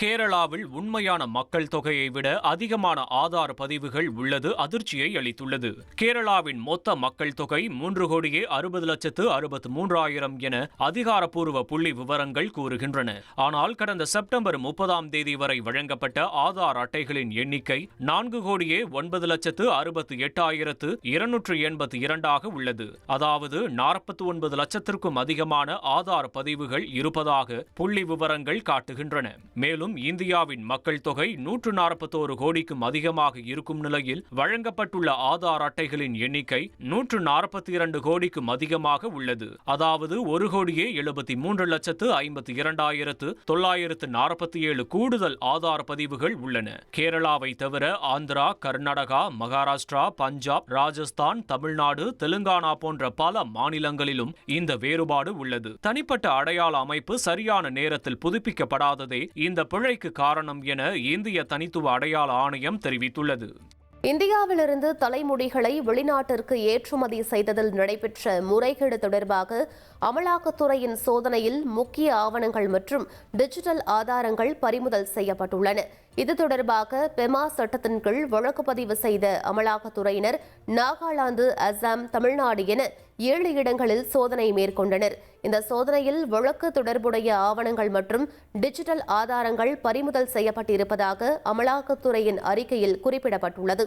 கேரளாவில் உண்மையான மக்கள் தொகையை விட அதிகமான ஆதார் பதிவுகள் உள்ளது அதிர்ச்சியை அளித்துள்ளது. கேரளாவின் மொத்த மக்கள் தொகை மூன்று கோடியே அறுபது லட்சத்து அறுபத்து மூன்றாயிரம் என அதிகாரப்பூர்வ புள்ளி விவரங்கள் கூறுகின்றன. ஆனால் கடந்த செப்டம்பர் முப்பதாம் தேதி வரை வழங்கப்பட்ட ஆதார் அட்டைகளின் எண்ணிக்கை நான்கு கோடியே ஒன்பது லட்சத்து அறுபத்து எட்டாயிரத்து இருநூற்று எண்பத்து இரண்டாக உள்ளது. அதாவது நாற்பத்தி ஒன்பது லட்சத்திற்கும் அதிகமான ஆதார் பதிவுகள் இருப்பதாக புள்ளி விவரங்கள் காட்டுகின்றன. மேலும் இந்தியாவின் மக்கள் தொகை நூற்று நாற்பத்தோரு கோடிக்கும் அதிகமாக இருக்கும் நிலையில் வழங்கப்பட்டுள்ள ஆதார் அட்டைகளின் எண்ணிக்கை நூற்று நாற்பத்தி இரண்டு கோடிக்கும் அதிகமாக உள்ளது. அதாவது ஒரு கோடியே எழுபத்தி மூன்று லட்சத்து ஐம்பத்தி இரண்டாயிரத்து தொள்ளாயிரத்து நாற்பத்தி ஏழு கூடுதல் ஆதார் பதிவுகள் உள்ளன. கேரளாவை தவிர ஆந்திரா கர்நாடகா மகாராஷ்டிரா பஞ்சாப் ராஜஸ்தான் தமிழ்நாடு தெலுங்கானா போன்ற பல மாநிலங்களிலும் இந்த வேறுபாடு உள்ளது. தனிப்பட்ட அடையாள அமைப்பு சரியான நேரத்தில் புதுப்பிக்கப்படாததே இந்த பிழைக்கு காரணம் என இந்திய தனித்துவ அடையாள ஆணையம் தெரிவித்துள்ளது. இந்தியாவிலிருந்து தலைமுடிகளை வெளிநாட்டிற்கு ஏற்றுமதி செய்ததில் நடைபெற்ற முறைகேடு தொடர்பாக அமலாக்கத்துறையின் சோதனையில் முக்கிய ஆவணங்கள் மற்றும் டிஜிட்டல் ஆதாரங்கள் பறிமுதல் செய்யப்பட்டுள்ளன. இது தொடர்பாக பெமா சட்டத்தின் கீழ் வழக்கு பதிவு செய்த அமலாக்கத்துறையினர் நாகாலாந்து அசாம் தமிழ்நாடு என ஏழு இடங்களில் சோதனை மேற்கொண்டனர். இந்த சோதனையில் வழக்கு தொடர்புடைய ஆவணங்கள் மற்றும் டிஜிட்டல் ஆதாரங்கள் பறிமுதல் செய்யப்பட்டிருப்பதாக அமலாக்கத்துறையின் அறிக்கையில் குறிப்பிடப்பட்டுள்ளது.